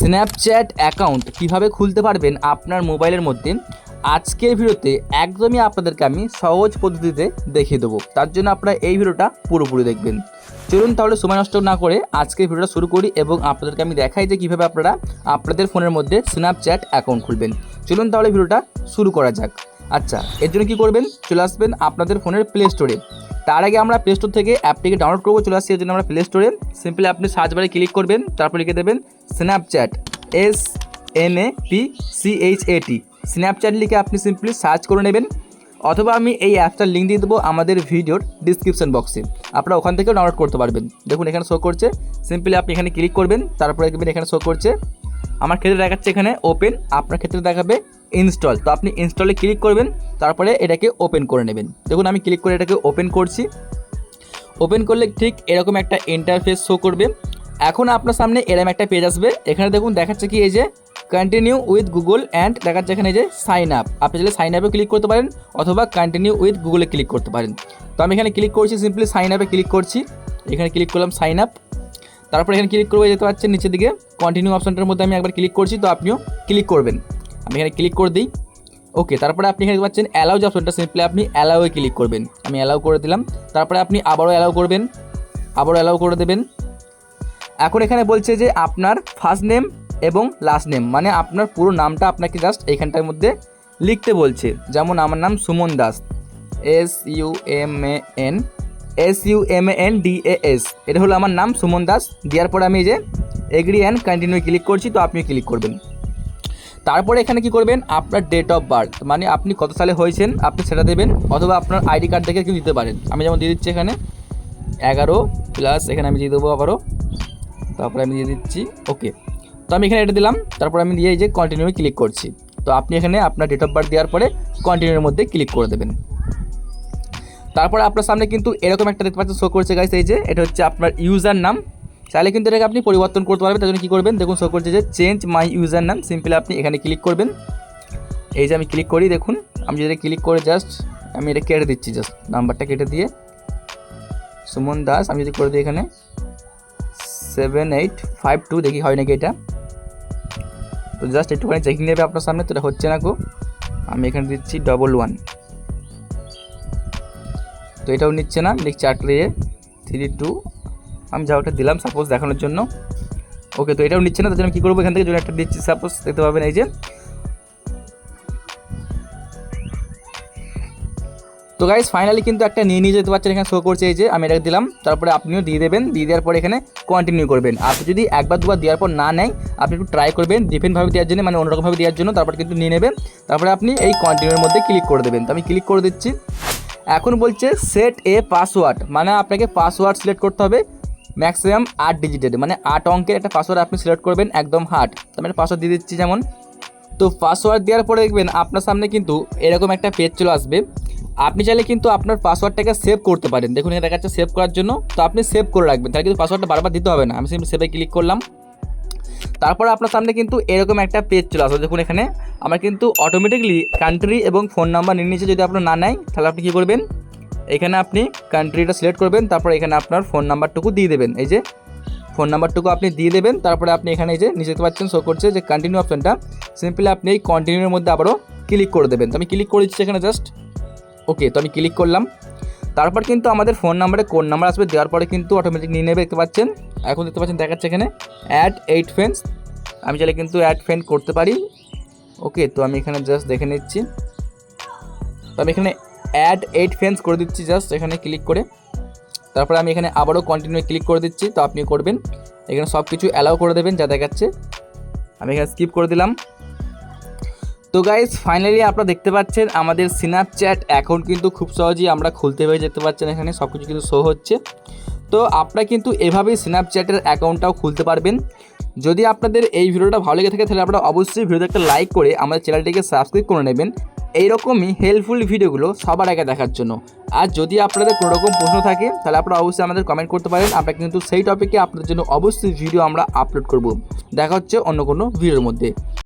Snapchat account কীভাবে খুলতে পারবেন আপনার মোবাইলের মধ্যে? আজকের ভিডিওতে একদমই আপনাদেরকে আমি সহজ পদ্ধতিতে দেখিয়ে দেবো। তার জন্য আপনারা এই ভিডিওটা পুরোপুরি দেখবেন। চলুন তাহলে সময় নষ্ট না করে আজকের ভিডিওটা শুরু করি এবং আপনাদেরকে আমি দেখাই যে কীভাবে আপনারা আপনাদের ফোনের মধ্যে স্ন্যাপচ্যাট অ্যাকাউন্ট খুলবেন। চলুন তাহলে ভিডিওটা শুরু করা যাক। আচ্ছা এর জন্য কী করবেন? চলে আসবেন আপনাদের ফোনের প্লে স্টোরে তার আগে আমরা প্লে স্টোর থেকে অ্যাপটিকে ডাউনলোড করব, চলে আসছি জন্য আমরা প্লে স্টোরে সিম্পলি আপনি সার্চ বারে ক্লিক করবেন, তারপর লিখে দেবেন Snapchat S N A P C H A T Snapchat লিখে আপনি সিম্পলি সার্চ করে নেবেন, অথবা আমি এই অ্যাপটার লিঙ্ক দিয়ে দেবো আমাদের ভিডিওর ডিসক্রিপশন বক্সে আপনারা ওখান থেকেও ডাউনলোড করতে পারবেন। দেখুন, এখানে শো করছে। সিম্পলি আপনি এখানে ক্লিক করবেন, তারপরে দেখবেন এখানে শো করছে। আমার ক্ষেত্রে দেখাচ্ছে এখানে ওপেন আপনার ক্ষেত্রে দেখাবে ইনস্টল তো আপনি ইনস্টলে ক্লিক করবেন, তারপরে এটাকে ওপেন করে নেবেন। দেখুন, আমি ক্লিক করে এটাকে ওপেন করছি। ওপেন করলে ঠিক এরকম একটা ইন্টারফেস শো করবে। এখন আপনার সামনে এরকম একটা পেজ আসবে। এখানে দেখুন, দেখাচ্ছে কি এই যে কন্টিনিউ উইথ গুগল অ্যান্ড দেখাচ্ছে এখানে যে সাইন আপ আপনি চাইলে সাইন আপে ক্লিক করতে পারেন অথবা কন্টিনিউ উইথ গুগলে ক্লিক করতে পারেন। তো আমি এখানে ক্লিক করছি সিম্পলি সাইন আপে ক্লিক করছি। এখানে ক্লিক করলাম সাইন আপ তারপর এখানে ক্লিক করবে যেতে পারছেন নিচের দিকে কন্টিনিউ অপশনটার মধ্যে আমি একবার ক্লিক করছি, তো আপনিও ক্লিক করবেন। আমি এখানে ক্লিক করে দিই। ওকে তারপরে আপনি এখানে পাচ্ছেন অ্যালাউ যে অপশনটা সিম্পলি আপনি অ্যালাউয়ে ক্লিক করবেন। আমি অ্যালাউ করে দিলাম। তারপরে আপনি আবারও অ্যালাউ করবেন। আবারও অ্যালাউ করে দেবেন। এখন এখানে বলছে যে আপনার ফার্স্ট নেম এবং লাস্ট নেম মানে আপনার পুরো নামটা আপনাকে জাস্ট এইখানটার মধ্যে লিখতে বলছে। যেমন আমার নাম Suman Das. S U M A N S U M A N D A S এটা হলো আমার নাম সুমন দাস। দেওয়ার পরে আমি যে এগ্রি অ্যান্ড কন্টিনিউ ক্লিক করছি, তো আপনিও ক্লিক করবেন। তারপরে এখানে কি করবেন? আপনার ডেট অফ বার্থ মানে আপনি কত সালে হয়েছেন, আপনি সেটা দেবেন, অথবা আপনার আইডি কার্ড দেখে কিন্তু দিতে পারেন। আমি যেমন দিয়ে দিচ্ছি এখানে, এগারো প্লাস এখানে আমি দিয়ে দেবো আবারও। তারপরে আমি দিয়ে দিচ্ছি ওকে তো আমি এখানে এটা দিলাম, তারপর আমি দিয়ে এই যে কন্টিনিউ ক্লিক করছি। তো আপনি এখানে আপনার ডেট অফ বার্থ দেওয়ার পরে কন্টিনিউর মধ্যে ক্লিক করে দেবেন। তারপরে আপনার সামনে কিন্তু এরকম একটা দেখতে পাচ্ছেন শো করছে গাইস এই যে, এটা হচ্ছে আপনার ইউজার নাম চাইলে কিন্তু এটাকে আপনি পরিবর্তন করতে পারবেন, তার জন্য কী করবেন? দেখুন শো করছে যে চেঞ্জ মাই ইউজার নাম সিম্পলি আপনি এখানে ক্লিক করবেন। এই যে আমি ক্লিক করি, দেখুন, আমি যদি ক্লিক করে জাস্ট আমি এটা কেটে দিচ্ছি জাস্ট নাম্বারটা কেটে দিয়ে। সুমন দাস, আমি যদি করে দিই এখানে সেভেন এইট ফাইভ টু দেখি হয় নাকি এটা? তো জাস্ট একটুখানি চেকিং নেবে আপনার সামনে, তো এটা হচ্ছে না গো। আমি এখানে দিচ্ছি ডবল ওয়ান তো এটাও নিচ্ছে না, লিখছে আটলে থ্রি টু আমি যা ওটা দিলাম সাপোজ দেখানোর জন্য। ওকে তো এটাও নিচ্ছে না, তার জন্য কী করব? এখান থেকে যদি একটা দিচ্ছি সাপোজ দেখতে পাবেন এই যে। তো গাইজ ফাইনালি কিন্তু একটা নিয়ে নিয়ে যেতে পারছেন, এখানে শো করছে এই যে, আমি এটা দিলাম, তারপরে আপনিও দিয়ে দেবেন, দিয়ে দেওয়ার পরে এখানে কন্টিনিউ করবেন। আপনি যদি একবার দুবার দেওয়ার পর না নেয় আপনি একটু ট্রাই করবেন ডিফারেন্টভাবে দেওয়ার জন্য মানে অন্যরকমভাবে দেওয়ার জন্য, তারপর কিন্তু নিয়ে নেবেন, তারপরে আপনি এই কন্টিনিউর মধ্যে ক্লিক করে দেবেন। তো আমি ক্লিক করে দিচ্ছি। এখন বলছে সেট এ পাসওয়ার্ড মানে আপনাকে পাসওয়ার্ড সিলেক্ট করতে হবে। ম্যাক্সিমাম আট ডিজিটের মানে আট অঙ্কের একটা পাসওয়ার্ড আপনি সিলেক্ট করবেন একদম হার্ড তো আমি পাসওয়ার্ড দিয়ে দিচ্ছি যেমন। তো পাসওয়ার্ড দেওয়ার পরে দেখবেন আপনার সামনে কিন্তু এরকম একটা পেজ চলে আসবে। আপনি চাইলে কিন্তু আপনার পাসওয়ার্ডটাকে সেভ করতে পারেন। দেখুন, এটা কাছে সেভ করার জন্য। তো আপনি সেভ করে রাখবেন। তাহলে কিন্তু পাসওয়ার্ডটা বারবার দিতে হবে না। আমি সেভে ক্লিক করলাম। তারপরে আপনার সামনে কিন্তু এরকম একটা পেজ চলে আসবে। দেখুন এখানে। আমার কিন্তু অটোমেটিকলি কান্ট্রি এবং ফোন নাম্বার নিয়ে নিচ্ছে যদি আপনার না নেয়, তাহলে আপনি কী করবেন? এখানে আপনি কান্ট্রিটা সিলেক্ট করবেন, তারপরে এখানে আপনার ফোন নাম্বারটুকু দিয়ে দেবেন। এই যে ফোন নাম্বারটুকু আপনি দিয়ে দেবেন, তারপরে আপনি এখানে এই যে নিচে দেখতে পাচ্ছেন শো করছে যে কন্টিনিউ অপশনটা সিম্পলি আপনি এই কন্টিনিউর মধ্যে আবারও ক্লিক করে দেবেন। তো আমি ক্লিক করে দিচ্ছি এখানে জাস্ট ওকে তো আমি ক্লিক করলাম। তারপর কিন্তু আমাদের ফোন নাম্বারে কোন নাম্বার আসবে, দেওয়ার পরে কিন্তু অটোমেটিক নিয়ে নেবে, দেখতে পাচ্ছেন? এখন দেখতে পাচ্ছেন, দেখাচ্ছে এখানে। অ্যাড এইট ফেন্স আমি চাইলে কিন্তু অ্যাড ফেন্ড করতে পারি। ওকে তো আমি এখানে জাস্ট দেখে নিচ্ছি। তো আমি এখানে অ্যাড এইট ফেন্স করে দিচ্ছি জাস্ট এখানে ক্লিক করে। তারপরে আমি এখানে আবারও কন্টিনিউ ক্লিক করে দিচ্ছি, তো আপনি করবেন। এখানে সব কিছু অ্যালাউ করে দেবেন যা দেখাচ্ছে। আমি এখানে স্কিপ করে দিলাম। তো গাইজ ফাইনালি আপনারা দেখতে পাচ্ছেন আমাদের স্ন্যাপচ্যাট অ্যাকাউন্ট কিন্তু খুব সহজেই আমরা খুলতে পেরে যেতে পারছেন এখানে সব কিছু কিন্তু শো হচ্ছে। তো আপনারা কিন্তু এভাবেই স্ন্যাপচ্যাটের অ্যাকাউন্টটাও খুলতে পারবেন। যদি আপনাদের এই ভিডিওটা ভালো লেগে থাকে, তাহলে আপনারা অবশ্যই ভিডিওতে একটা লাইক করে আমাদের চ্যানেলটিকে সাবস্ক্রাইব করে নেবেন। এইরকমই হেল্পফুল ভিডিওগুলো সবার আগে দেখার জন্য। আর যদি আপনাদের কোনো রকম প্রশ্ন থাকে, তাহলে আপনারা অবশ্যই আমাদের কমেন্ট করতে পারেন। আমরা কিন্তু সেই টপিকে আপনাদের জন্য অবশ্যই ভিডিও আমরা আপলোড করব। দেখা হচ্ছে অন্য কোনো ভিডিওর মধ্যে।